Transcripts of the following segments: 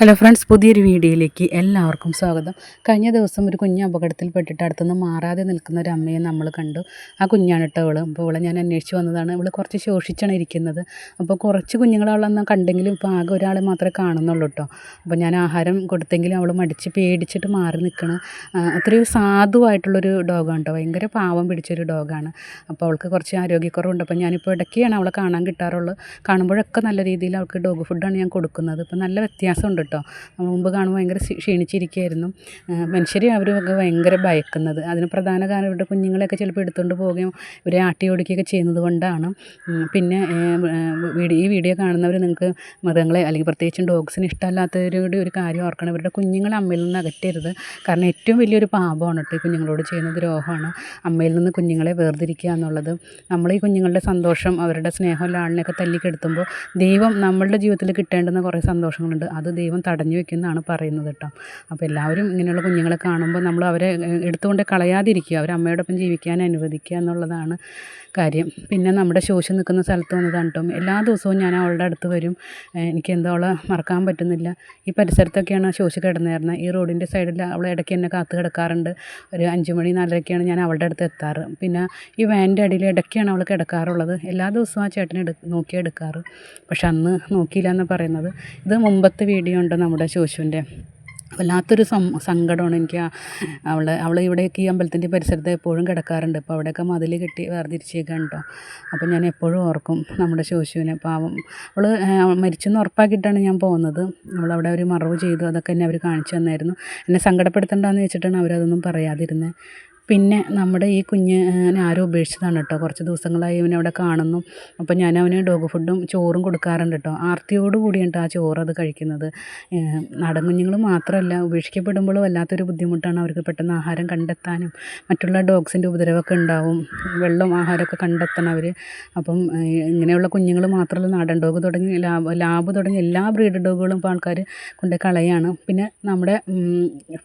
Hello friends പുതിയൊരു വീഡിയോയിലേക്ക് എല്ലാവർക്കും സ്വാഗതം. കഴിഞ്ഞ ദിവസം ഒരു കുഞ്ഞ് അപകടത്തിൽപ്പെട്ടിട്ട് അടുത്തുനിന്ന് മാറാതെ നിൽക്കുന്ന ഒരു അമ്മയെ നമ്മൾ കണ്ടു. ആ കുഞ്ഞാണ് കേട്ടോ അവൾ അപ്പോൾ അവളെ ഞാൻ അന്വേഷിച്ച് വന്നതാണ്. ഇവൾ കുറച്ച് ശോഷിച്ചാണ് ഇരിക്കുന്നത്. അപ്പോൾ കുറച്ച് അവളന്ന് കണ്ടെങ്കിലും ഇപ്പോൾ ആകെ ഒരാളെ മാത്രമേ കാണുന്നുള്ളൂ കേട്ടോ. അപ്പോൾ ഞാൻ ആഹാരം കൊടുത്തെങ്കിലും അവൾ മടിച്ച് പേടിച്ചിട്ട് മാറി നിൽക്കണം. അത്രയും സാധുവായിട്ടുള്ളൊരു ഡോഗാണ് കേട്ടോ. ഭയങ്കര പാവം പിടിച്ചൊരു ഡോഗാണ് അപ്പോൾ അവൾക്ക് കുറച്ച് ആരോഗ്യക്കുറവുണ്ട്. അപ്പോൾ ഞാനിപ്പോൾ ഇടയ്ക്കാണ് അവളെ കാണാൻ കിട്ടാറുള്ളൂ. കാണുമ്പോഴൊക്കെ നല്ല രീതിയിൽ അവൾക്ക് ഡോഗ് ഫുഡാണ് ഞാൻ കൊടുക്കുന്നത്. ഇപ്പോൾ നല്ല വ്യത്യാസമുണ്ട് കേട്ടോ. നമ്മൾ മുമ്പ് കാണുമ്പോൾ ഭയങ്കര ക്ഷീ- ക്ഷീണിച്ചിരിക്കുകയായിരുന്നു. മനുഷ്യരെ അവരൊക്കെ ഭയങ്കര ഭയക്കുന്നത്. അതിന് പ്രധാന കാരണം ഇവരുടെ കുഞ്ഞുങ്ങളെയൊക്കെ ചിലപ്പോൾ എടുത്തുകൊണ്ട് പോവുകയും ഇവരെ ആട്ടി ഓടിക്കുകയൊക്കെ ചെയ്യുന്നത് കൊണ്ടാണ്. പിന്നെ ഈ വീഡിയോ കാണുന്നവർ നിങ്ങൾക്ക് മൃഗങ്ങളെ അല്ലെങ്കിൽ പ്രത്യേകിച്ചും ഡോഗ്സിന് ഇഷ്ടമല്ലാത്തവരുടെ ഒരു കാര്യം ഓർക്കണം. ഇവരുടെ കുഞ്ഞുങ്ങളെ അമ്മയിൽ നിന്ന് അകറ്റരുത്. കാരണം ഏറ്റവും വലിയൊരു പാപമാണ് കേട്ടോ ഈ കുഞ്ഞുങ്ങളോട് ചെയ്യുന്ന ദ്രോഹമാണ്. അമ്മയിൽ നിന്ന് കുഞ്ഞുങ്ങളെ വേർതിരിക്കുക എന്നുള്ളത്. നമ്മൾ ഈ കുഞ്ഞുങ്ങളുടെ സന്തോഷം അവരുടെ സ്നേഹം ലാളിനെയൊക്കെ തല്ലിക്കെടുത്തുമ്പോൾ ദൈവം നമ്മളുടെ ജീവിതത്തിൽ കിട്ടേണ്ടുന്ന കുറേ സന്തോഷങ്ങളുണ്ട്. അത് ദൈവം തടഞ്ഞു വെക്കുന്നതാണ് പറയുന്നത് കേട്ടോ. അപ്പോൾ എല്ലാവരും ഇങ്ങനെയുള്ള കുഞ്ഞുങ്ങളെ കാണുമ്പോൾ നമ്മൾ അവരെ എടുത്തുകൊണ്ട് കളയാതിരിക്കുക. അവരെ അമ്മയോടൊപ്പം ജീവിക്കാൻ അനുവദിക്കുക എന്നുള്ളതാണ് കാര്യം. പിന്നെ നമ്മുടെ ശോശം നിൽക്കുന്ന സ്ഥലത്ത് വന്നതാണ് കേട്ടോ. എല്ലാ ദിവസവും ഞാൻ അവളുടെ അടുത്ത് വരും. എനിക്ക് എന്തോ അവളെ മറക്കാൻ പറ്റുന്നില്ല. ഈ പരിസരത്തൊക്കെയാണ് ശോഷി കിടന്നിരുന്നത് ഈ റോഡിന്റെ സൈഡിൽ അവൾ ഇടയ്ക്ക് എന്നെ കാത്ത് കിടക്കാറുണ്ട്. ഒരു അഞ്ച് മണി നാലരയ്ക്കാണ് ഞാൻ അവളുടെ അടുത്ത് എത്താറ്. പിന്നെ ഈ വാന്റെ അടിയിൽ ഇടയ്ക്കാണ് അവൾ കിടക്കാറുള്ളത്. എല്ലാ ദിവസവും ആ ചേട്ടനെ എടു നോക്കി എടുക്കാറ്. പക്ഷെ അന്ന് നോക്കിയില്ല എന്ന് പറയുന്നത്. ഇത് മുമ്പത്തെ വീഡിയോ ഉണ്ട് നമ്മുടെ ശോശുവിന്റെ? വല്ലാത്തൊരു സങ്കടമാണ് എനിക്ക് അവളെ അവൾ ഇവിടേക്ക് ഈ അമ്പലത്തിന്റെ പരിസരത്ത് എപ്പോഴും കിടക്കാറുണ്ട്. അപ്പോൾ അവിടെയൊക്കെ മതിൽ കെട്ടി വേർതിരിച്ചേക്കാണ് കേട്ടോ. അപ്പോൾ ഞാൻ എപ്പോഴും ഓർക്കും നമ്മുടെ ശോശുവിനെ. പാവം. അവൾ മരിച്ചെന്ന് ഉറപ്പാക്കിയിട്ടാണ് ഞാൻ പോകുന്നത്. അവിടെ ഒരു മറവ് ചെയ്തു. അതൊക്കെ എന്നെ അവർ കാണിച്ചു തന്നായിരുന്നു. എന്നെ സങ്കടപ്പെടുത്തണ്ടെന്ന് വെച്ചിട്ടാണ് അവരതൊന്നും പറയാതിരുന്നത് പിന്നെ നമ്മുടെ ഈ കുഞ്ഞിനെ ആരോ ഉപേക്ഷിച്ചതാണ് കേട്ടോ കുറച്ച് ദിവസങ്ങളായി ഇവനെ അവിടെ കാണുന്നു. അപ്പോൾ ഞാൻ അവന് ഡോഗ് ഫുഡും ചോറും കൊടുക്കാറുണ്ട് കേട്ടോ ആർത്തിയോട് കൂടിയാണ് ആ ചോറ് അത് കഴിക്കുന്നത്. നാടൻ കുഞ്ഞുങ്ങൾ മാത്രമല്ല ഉപേക്ഷിക്കപ്പെടുമ്പോൾ വല്ലാത്തൊരു ബുദ്ധിമുട്ടാണ് അവർക്ക് പെട്ടെന്ന് ആഹാരം കണ്ടെത്താനും മറ്റുള്ള ഡോഗ്സിന്റെ ഉപദ്രവമൊക്കെ ഉണ്ടാവും. വെള്ളം ആഹാരമൊക്കെ കണ്ടെത്തണം അവർ അപ്പം ഇങ്ങനെയുള്ള കുഞ്ഞുങ്ങൾ മാത്രമല്ല നാടൻ ഡോഗ് തുടങ്ങി ലാബ് ലാബ് തുടങ്ങി എല്ലാ ബ്രീഡ് ഡോഗുകളും ഇപ്പോൾ ആൾക്കാർ കൊണ്ട് കളയാണ്. പിന്നെ നമ്മുടെ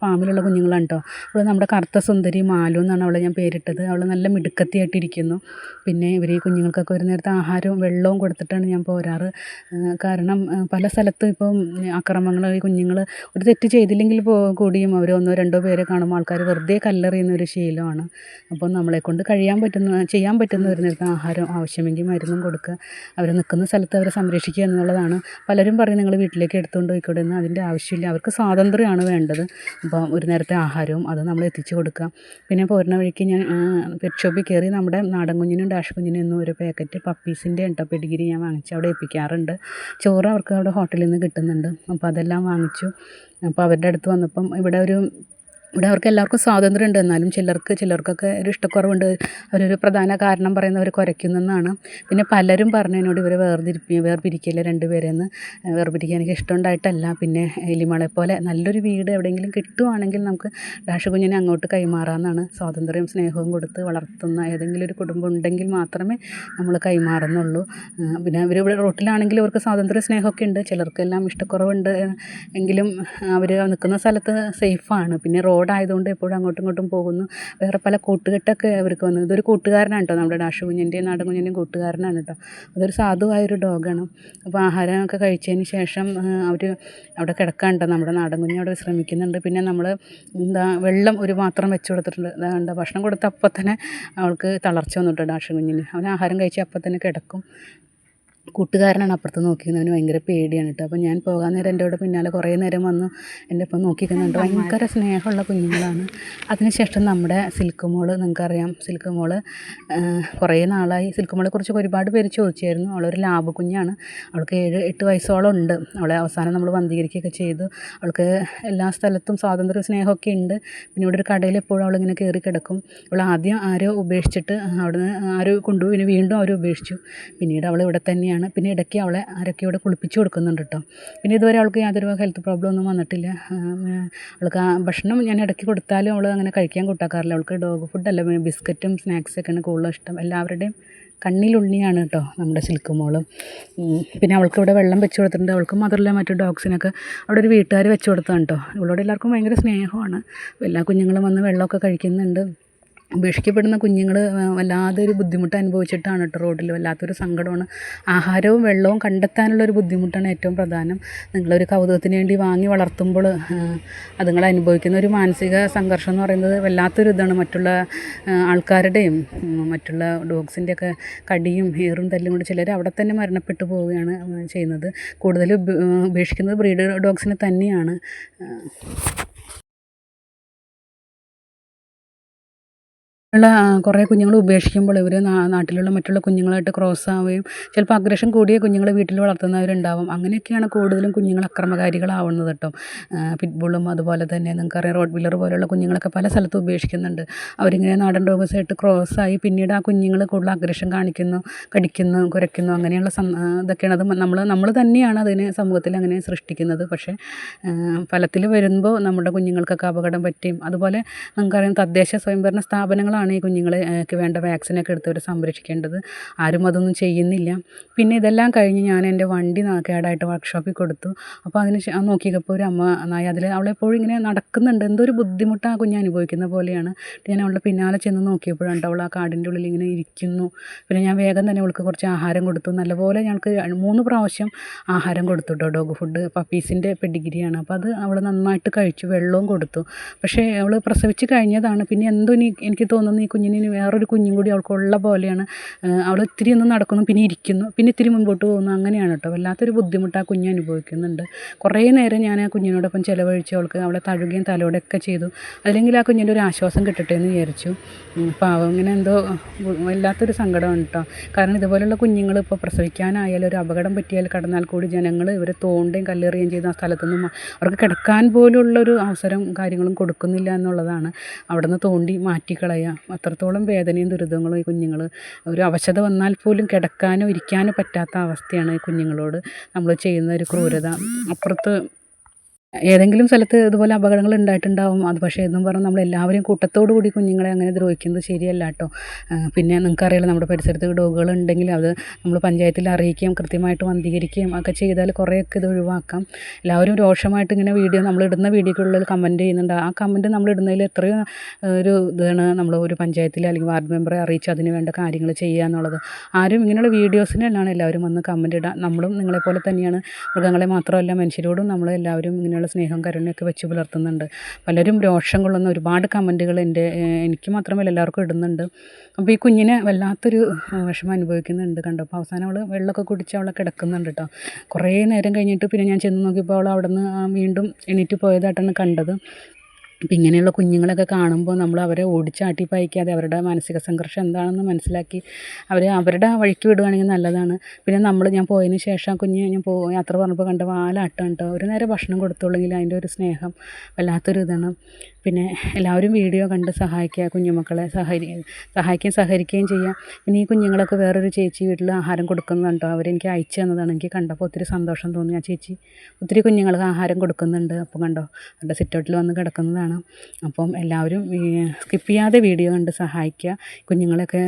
ഫാമിലുള്ള കുഞ്ഞുങ്ങളാണ് കേട്ടോ ഇവിടെ നമ്മുടെ കറുത്ത സുന്ദരി മാലു എന്നാണ് അവളെ ഞാൻ പേരിട്ടത്. അവൾ നല്ല മിടുക്കത്തിയായിട്ടിരിക്കുന്നു. പിന്നെ ഇവർ ഈ കുഞ്ഞുങ്ങൾക്കൊക്കെ ഒരു നേരത്തെ ആഹാരവും വെള്ളവും കൊടുത്തിട്ടാണ് ഞാൻ പോരാറ്. കാരണം പല സ്ഥലത്തും ഇപ്പം അക്രമങ്ങൾ ഈ കുഞ്ഞുങ്ങൾ ഒരു തെറ്റ് ചെയ്തില്ലെങ്കിൽ കൂടിയും അവർ ഒന്നോ രണ്ടോ പേരെ കാണുമ്പോൾ ആൾക്കാർ വെറുതെ കല്ലെറിയുന്ന ഒരു ശീലമാണ്. അപ്പോൾ നമ്മളെക്കൊണ്ട് കഴിയാൻ പറ്റുന്ന ചെയ്യാൻ പറ്റുന്ന ഒരു നേരത്തെ ആഹാരം ആവശ്യമെങ്കിൽ മരുന്നും കൊടുക്കുക. അവർ നിൽക്കുന്ന സ്ഥലത്ത് അവരെ സംരക്ഷിക്കുക എന്നുള്ളതാണ്. പലരും പറയും നിങ്ങൾ വീട്ടിലേക്ക് എടുത്തുകൊണ്ട് പോയിക്കൂടെ എന്ന്. അതിന്റെ ആവശ്യമില്ല. അവർക്ക് സ്വാതന്ത്ര്യമാണ് വേണ്ടത്. അപ്പോൾ ഒരു നേരത്തെ ആഹാരവും അത് നമ്മൾ എത്തിച്ചു കൊടുക്കുക. പിന്നെ പോരുന്ന വഴിക്ക് ഞാൻ പെറ്റ് ഷോപ്പിൽ കയറി നമ്മുടെ നാടൻ കുഞ്ഞിനും ഡാഷ് കുഞ്ഞിനും എന്നും ഒരു പാക്കറ്റ് പപ്പീസിന്റെ കേട്ടോ പെഡിഗിരി ഞാൻ വാങ്ങിച്ച് അവിടെ ഏൽപ്പിക്കാറുണ്ട്. ചോറ് അവർക്ക് അവിടെ ഹോട്ടലിൽ നിന്ന് കിട്ടുന്നുണ്ട്. അപ്പോൾ അതെല്ലാം വാങ്ങിച്ചു. അപ്പോൾ അവരുടെ അടുത്ത് വന്നപ്പം ഇവിടെ ഒരു ഇവിടെ അവർക്ക് എല്ലാവർക്കും സ്വാതന്ത്ര്യം ഉണ്ട് എന്നാലും ചിലർക്ക് ചിലർക്കൊക്കെ ഒരു ഇഷ്ടക്കുറവുണ്ട്. അവരൊരു പ്രധാന കാരണം പറയുന്നത് അവർ കുരയ്ക്കുന്നെന്നാണ്. പിന്നെ പലരും പറഞ്ഞു എന്നോട് ഇവരെ വേർതിരിപ്പി വേർപിരിക്കില്ല രണ്ടുപേരെന്ന് വേർപിരിക്കാൻ എനിക്ക് ഇഷ്ടമുണ്ടായിട്ടല്ല. പിന്നെ എലിമളെ പോലെ നല്ലൊരു വീട് എവിടെയെങ്കിലും കിട്ടുവാണെങ്കിൽ നമുക്ക് ഡാഷ് കുഞ്ഞിനെ അങ്ങോട്ട് കൈമാറാമെന്നാണ്. സ്വാതന്ത്ര്യവും സ്നേഹവും കൊടുത്ത് വളർത്തുന്ന ഏതെങ്കിലും ഒരു കുടുംബം ഉണ്ടെങ്കിൽ മാത്രമേ നമ്മൾ കൈമാറുന്നുള്ളൂ. പിന്നെ അവർ ഇവിടെ റോട്ടിലാണെങ്കിൽ അവർക്ക് സ്വാതന്ത്ര്യ സ്നേഹമൊക്കെ ഉണ്ട്. ചിലർക്കെല്ലാം ഇഷ്ടക്കുറവുണ്ട്. എങ്കിലും അവർ നിൽക്കുന്ന സ്ഥലത്ത് സേഫാണ്. പിന്നെ റോഡായതുകൊണ്ട് എപ്പോഴും അങ്ങോട്ടും ഇങ്ങോട്ടും പോകുന്നു. വേറെ പല കൂട്ടുകെട്ടൊക്കെ അവർക്ക് വന്നു. ഇതൊരു കൂട്ടുകാരനാണ് കേട്ടോ നമ്മുടെ ഡാഷ് കുഞ്ഞിന്റെയും നാടൻ കുഞ്ഞിന്റെയും കൂട്ടുകാരനാണ് കേട്ടോ അതൊരു സാധുവായൊരു ഡോഗാണ്. അപ്പോൾ ആഹാരമൊക്കെ കഴിച്ചതിന് ശേഷം അവർ അവിടെ കിടക്കാണ്ട് നമ്മുടെ നാടൻ കുഞ്ഞ് അവിടെ ശ്രമിക്കുന്നുണ്ട് പിന്നെ നമ്മൾ എന്താ വെള്ളം ഒരു മാത്രം വെച്ച് കൊടുത്തിട്ടുണ്ട്. എന്താ ഭക്ഷണം കൊടുത്ത തന്നെ അവൾക്ക് തളർച്ച വന്നിട്ടുണ്ട് ഡാഷ് കുഞ്ഞിന്. അവൻ ആഹാരം കഴിച്ച് അപ്പം തന്നെ കിടക്കും. കൂട്ടുകാരനാണ് അപ്പുറത്ത് നോക്കിയിരുന്നത് അവന് ഭയങ്കര പേടിയാണ് കേട്ടോ. അപ്പോൾ ഞാൻ പോകാൻ നേരം എന്റെ കൂടെ പിന്നാലെ കുറേ നേരം വന്ന് എന്റെ ഒപ്പം നോക്കിക്കുന്നുണ്ട് ഭയങ്കര സ്നേഹമുള്ള കുഞ്ഞുങ്ങളാണ്. അതിനുശേഷം നമ്മുടെ സിൽക്ക് മോൾ നിങ്ങൾക്കറിയാം സിൽക്ക് മോൾ കുറേ നാളായി. സിൽക്ക് മോളെ കുറിച്ച് ഒരുപാട് പേര് ചോദിച്ചായിരുന്നു. അവളൊരു ലാബ് കുഞ്ഞാണ്. അവൾക്ക് ഏഴ് എട്ട് വയസ്സോളം ഉണ്ട് അവളെ അവസാനം നമ്മൾ വന്ധീകരിക്കുകയൊക്കെ ചെയ്തു. അവൾക്ക് എല്ലാ സ്ഥലത്തും സ്വാതന്ത്ര്യ സ്നേഹമൊക്കെ ഉണ്ട്. പിന്നെ ഇവിടെ ഒരു കടയിൽ എപ്പോഴും അവളിങ്ങനെ കയറി കിടക്കും. അവൾ ആദ്യം ആരോ ഉപേക്ഷിച്ചിട്ട് അവിടുന്ന് ആരോ കൊണ്ടുപോയി. പിന്നെ വീണ്ടും അവർ ഉപേക്ഷിച്ചു. പിന്നീട് അവൾ ഇവിടെ തന്നെയാണ്. പിന്നെ ഇടയ്ക്ക് അവളെ ആരൊക്കെ ഇവിടെ കുളിപ്പിച്ച് കൊടുക്കുന്നുണ്ട് കേട്ടോ. പിന്നെ ഇതുവരെ അവൾക്ക് യാതൊരു ഹെൽത്ത് പ്രോബ്ലം ഒന്നും വന്നിട്ടില്ല. അവൾക്ക് ഭക്ഷണം ഞാൻ ഇടയ്ക്ക് കൊടുത്താലും അവൾ അങ്ങനെ കഴിക്കാൻ കൂട്ടാക്കാറില്ല. അവൾക്ക് ഡോഗ് ഫുഡല്ല ബിസ്ക്കറ്റും സ്നാക്സൊക്കെയാണ് കൂടുതൽ ഇഷ്ടം. എല്ലാവരുടെയും കണ്ണിലുണ്ണിയാണ് കേട്ടോ നമ്മുടെ സിൽക്ക് മോളും പിന്നെ അവൾക്ക് ഇവിടെ വെള്ളം വെച്ച് കൊടുത്തിട്ടുണ്ട്. അവൾക്ക് മാത്രമല്ല മറ്റു ഡോഗ്സിനൊക്കെ അവിടെ ഒരു വീട്ടുകാർ വെച്ച് കൊടുത്താണ് കേട്ടോ. ഇവളോട് എല്ലാവർക്കും ഭയങ്കര സ്നേഹമാണ്. എല്ലാ കുഞ്ഞുങ്ങളും വന്ന് വെള്ളമൊക്കെ കഴിക്കുന്നുണ്ട്. ഉപേക്ഷിക്കപ്പെടുന്ന കുഞ്ഞുങ്ങൾ വല്ലാതൊരു ബുദ്ധിമുട്ട് അനുഭവിച്ചിട്ടാണ് കേട്ടോ റോഡിൽ വല്ലാത്തൊരു സങ്കടമാണ്. ആഹാരവും വെള്ളവും കണ്ടെത്താനുള്ള ഒരു ബുദ്ധിമുട്ടാണ് ഏറ്റവും പ്രധാനം. നിങ്ങളൊരു കൗതുകത്തിന് വേണ്ടി വാങ്ങി വളർത്തുമ്പോൾ അതുങ്ങൾ അനുഭവിക്കുന്ന ഒരു മാനസിക സംഘർഷം എന്ന് പറയുന്നത് വല്ലാത്തൊരു ഇതാണ്. മറ്റുള്ള ആൾക്കാരുടെയും മറ്റുള്ള ഡോഗ്സിന്റെയൊക്കെ കടിയും ഹെയറും തല്ലും കൊണ്ട് ചിലർ അവിടെ തന്നെ മരണപ്പെട്ടു പോവുകയാണ് ചെയ്യുന്നത്. കൂടുതൽ ഉപേക്ഷിക്കുന്നത് ബ്രീഡ് ഡോഗ്സിനെ തന്നെയാണ്. ഉള്ള കുറേ കുഞ്ഞുങ്ങൾ ഉപേക്ഷിക്കുമ്പോൾ ഇവർ നാട്ടിലുള്ള മറ്റുള്ള കുഞ്ഞുങ്ങളായിട്ട് ക്രോസ് ആവുകയും ചിലപ്പോൾ അഗ്രഷൻ കൂടിയ കുഞ്ഞുങ്ങളെ വീട്ടിൽ വളർത്തുന്നവരുണ്ടാവും. അങ്ങനെയൊക്കെയാണ് കൂടുതലും കുഞ്ഞുങ്ങൾ അക്രമകാരികളാവുന്നത് കേട്ടോ. പിറ്റ്ബുളും അതുപോലെ തന്നെ നിങ്ങൾക്കറിയാം റോഡ് വീലർ പോലെയുള്ള കുഞ്ഞുങ്ങളൊക്കെ പല സ്ഥലത്തും ഉപേക്ഷിക്കുന്നുണ്ട്. അവരിങ്ങനെ നാടൻ ഡോഗ്സായിട്ട് ക്രോസ് ആയി പിന്നീട് ആ കുഞ്ഞുങ്ങൾ കൂടുതൽ അഗ്രഷൻ കാണിക്കുന്നു കടിക്കുന്നു കുരയ്ക്കുന്നു അങ്ങനെയുള്ള ഇതൊക്കെയാണ്. അത് നമ്മൾ നമ്മൾ തന്നെയാണ് അതിനെ സമൂഹത്തിൽ അങ്ങനെ സൃഷ്ടിക്കുന്നത്. പക്ഷേ ഫലത്തിൽ വരുമ്പോൾ നമ്മുടെ കുഞ്ഞുങ്ങൾക്കൊക്കെ അപകടം പറ്റിയും. അതുപോലെ നമുക്കറിയാം തദ്ദേശ സ്വയംഭരണ സ്ഥാപനങ്ങളാണ് ആണ് ഈ കുഞ്ഞുങ്ങൾക്ക് വേണ്ട വാക്സിനൊക്കെ എടുത്തവർ സംരക്ഷിക്കേണ്ടത്. ആരും അതൊന്നും ചെയ്യുന്നില്ല. പിന്നെ ഇതെല്ലാം കഴിഞ്ഞ് ഞാൻ എന്റെ വണ്ടി കേടായിട്ട് വർക്ക്ഷോപ്പിൽ കൊടുത്തു. അപ്പോൾ അതിന് നോക്കിയപ്പോൾ ഒരു അമ്മ നായ അതിൽ അവളെപ്പോഴും ഇങ്ങനെ നടക്കുന്നുണ്ട്. എന്തൊരു ബുദ്ധിമുട്ട് ആ കുഞ്ഞ് അനുഭവിക്കുന്ന പോലെയാണ്. ഞാൻ അവളുടെ പിന്നാലെ ചെന്ന് നോക്കിയപ്പോഴാണ് അവൾ ആ കാടിന്റെ ഉള്ളിൽ ഇങ്ങനെ ഇരിക്കുന്നു. പിന്നെ ഞാൻ വേഗം തന്നെ അവൾക്ക് കുറച്ച് ആഹാരം കൊടുത്തു. നല്ലപോലെ ഞങ്ങൾക്ക് മൂന്ന് പ്രാവശ്യം ആഹാരം കൊടുത്തു കേട്ടോ ഡോഗ് ഫുഡ് പപ്പീസിന്റെ പെഡിഗിരിയാണ് അപ്പോൾ അത് അവൾ നന്നായിട്ട് കഴിച്ചു വെള്ളവും കൊടുത്തു. പക്ഷേ അവൾ പ്രസവിച്ച് കഴിഞ്ഞതാണ്. പിന്നെ എന്തോ എനിക്ക് തോന്നുന്നു തോന്നുന്നു ഈ കുഞ്ഞിന് വേറൊരു കുഞ്ഞും കൂടി അവൾക്കുള്ള പോലെയാണ്. അവൾ ഇത്തിരി ഒന്ന് നടക്കുന്നു പിന്നെ ഇരിക്കുന്നു പിന്നെ ഇത്തിരി മുമ്പോട്ട് പോകുന്നു. അങ്ങനെയാണ് കേട്ടോ വല്ലാത്തൊരു ബുദ്ധിമുട്ട് ആ കുഞ്ഞ് അനുഭവിക്കുന്നുണ്ട്. കുറേ നേരം ഞാൻ ആ കുഞ്ഞിനോടൊപ്പം ചിലവഴിച്ച് അവൾക്ക് അവളെ തഴുകുകയും തലോടൊക്കെ ചെയ്തു. അല്ലെങ്കിൽ ആ കുഞ്ഞിന്റെ ഒരു ആശ്വാസം കിട്ടട്ടെ എന്ന് വിചാരിച്ചു. പാവം. ഇങ്ങനെ എന്തോ വല്ലാത്തൊരു സങ്കടമാണ് കേട്ടോ കാരണം ഇതുപോലുള്ള കുഞ്ഞുങ്ങൾ ഇപ്പോൾ പ്രസവിക്കാനായാലും ഒരു അപകടം പറ്റിയാൽ കടന്നാൽ കൂടി ജനങ്ങൾ ഇവരെ തോണ്ടുകയും കല്ലെറിയുകയും ചെയ്ത് ആ സ്ഥലത്തൊന്നും അവർക്ക് കിടക്കാൻ പോലുള്ളൊരു അവസരം കാര്യങ്ങളും കൊടുക്കുന്നില്ല എന്നുള്ളതാണ്. അവിടെ നിന്ന് തോണ്ടി മാറ്റിക്കളയുക അത്രത്തോളം വേദനയും ദുരിതങ്ങളും ഈ കുഞ്ഞുങ്ങൾ ഒരു അവശത വന്നാൽ പോലും കിടക്കാനോ ഇരിക്കാനോ പറ്റാത്ത അവസ്ഥയാണ് ഈ കുഞ്ഞുങ്ങളോട് നമ്മൾ ചെയ്യുന്ന ഒരു ക്രൂരത. അപ്പുറത്ത് ഏതെങ്കിലും സ്ഥലത്ത് ഇതുപോലെ അപകടങ്ങൾ ഉണ്ടായിട്ടുണ്ടാവും. അത് പക്ഷേ എന്നും പറഞ്ഞ് നമ്മൾ എല്ലാവരും കൂട്ടത്തോടു കൂടി കുഞ്ഞുങ്ങളെ അങ്ങനെ ദ്രോഹിക്കുന്നത് ശരിയല്ല കേട്ടോ. പിന്നെ നിങ്ങൾക്കറിയാലോ നമ്മുടെ പരിസരത്ത് ഡോഗുകൾ ഉണ്ടെങ്കിൽ അത് നമ്മൾ പഞ്ചായത്തിൽ അറിയിക്കുകയും കൃത്യമായിട്ട് വന്ധീകരിക്കുകയും ഒക്കെ ചെയ്താൽ കുറേയൊക്കെ ഇത് ഒഴിവാക്കാം. എല്ലാവരും രോഷമായിട്ട് ഇങ്ങനെ വീഡിയോ നമ്മൾ ഇടുന്ന വീഡിയോക്കുള്ളിൽ കമന്റ് ചെയ്യുന്നുണ്ട്. ആ കമന്റ് നമ്മൾ ഇടുന്നതിൽ എത്രയോ ഒരു ഇതാണ് നമ്മൾ ഒരു പഞ്ചായത്തിൽ അല്ലെങ്കിൽ വാർഡ് മെമ്പറെ അറിയിച്ച് അതിന് വേണ്ട കാര്യങ്ങൾ ചെയ്യുക എന്നുള്ളത്. ആരും ഇങ്ങനെയുള്ള വീഡിയോസിനെല്ലാം എല്ലാവരും വന്ന് കമന്റ് ഇടുക. നമ്മളും നിങ്ങളെപ്പോലെ തന്നെയാണ് മൃഗങ്ങളെ മാത്രമല്ല മനുഷ്യരോടും നമ്മളെല്ലാവരും ഇങ്ങനെ തമ്മിലുള്ള സ്നേഹം കരുണയൊക്കെ വെച്ച് പുലർത്തുന്നുണ്ട്. പലരും രോഷം കൊള്ളുന്ന ഒരുപാട് കമന്റുകൾ എന്റെ എനിക്ക് മാത്രമല്ല എല്ലാവർക്കും ഇടുന്നുണ്ട്. അപ്പോൾ ഈ കുഞ്ഞിനെ വല്ലാത്തൊരു വിഷമം അനുഭവിക്കുന്നുണ്ട് കണ്ടപ്പോൾ അവസാനം അവൾ വെള്ളമൊക്കെ കുടിച്ച് അവളെ കിടക്കുന്നുണ്ട് കേട്ടോ കുറേ നേരം കഴിഞ്ഞിട്ട് പിന്നെ ഞാൻ ചെന്ന് നോക്കിയപ്പോൾ അവൾ അവിടെ നിന്ന് വീണ്ടും എണീറ്റ് പോയതായിട്ടാണ് കണ്ടത്. അപ്പം ഇങ്ങനെയുള്ള കുഞ്ഞുങ്ങളൊക്കെ കാണുമ്പോൾ നമ്മൾ അവരെ ഓടിച്ചാട്ടി പായിക്കാതെ അവരുടെ മാനസിക സംഘർഷം എന്താണെന്ന് മനസ്സിലാക്കി അവരെ അവരുടെ വഴിക്ക് വിടുകയാണെങ്കിൽ നല്ലതാണ്. പിന്നെ നമ്മൾ ഞാൻ പോയതിന് ശേഷം കുഞ്ഞ് ഞാൻ പോ യാത്ര പറഞ്ഞപ്പോൾ കണ്ട വാലാട്ടം കേട്ടോ. ഒരു നേരം ഭക്ഷണം കൊടുത്തുള്ളെങ്കിൽ അതിന്റെ ഒരു സ്നേഹം വല്ലാത്തൊരു ഇതാണ് പിന്നെ എല്ലാവരും വീഡിയോ കണ്ട് സഹായിക്കുക കുഞ്ഞുമക്കളെ സഹരി സഹായിക്കുകയും സഹകരിക്കുകയും ചെയ്യുക. പിന്നെ ഈ കുഞ്ഞുങ്ങളൊക്കെ വേറൊരു ചേച്ചി വീട്ടിൽ ആഹാരം കൊടുക്കുന്നത് കണ്ടോ അവരെനിക്ക് അയച്ചു തന്നതാണ്. എനിക്ക് കണ്ടപ്പോൾ ഒത്തിരി സന്തോഷം തോന്നി. ആ ചേച്ചി ഒത്തിരി കുഞ്ഞുങ്ങൾക്ക് ആഹാരം കൊടുക്കുന്നുണ്ട്. അപ്പോൾ കണ്ടോ അവരുടെ സിറ്റൗട്ടിൽ വന്ന് കിടക്കുന്നതാണ്. അപ്പം എല്ലാവരും സ്കിപ്പ് ചെയ്യാതെ വീഡിയോ കണ്ട് സഹായിക്കുക. കുഞ്ഞുങ്ങളെയൊക്കെ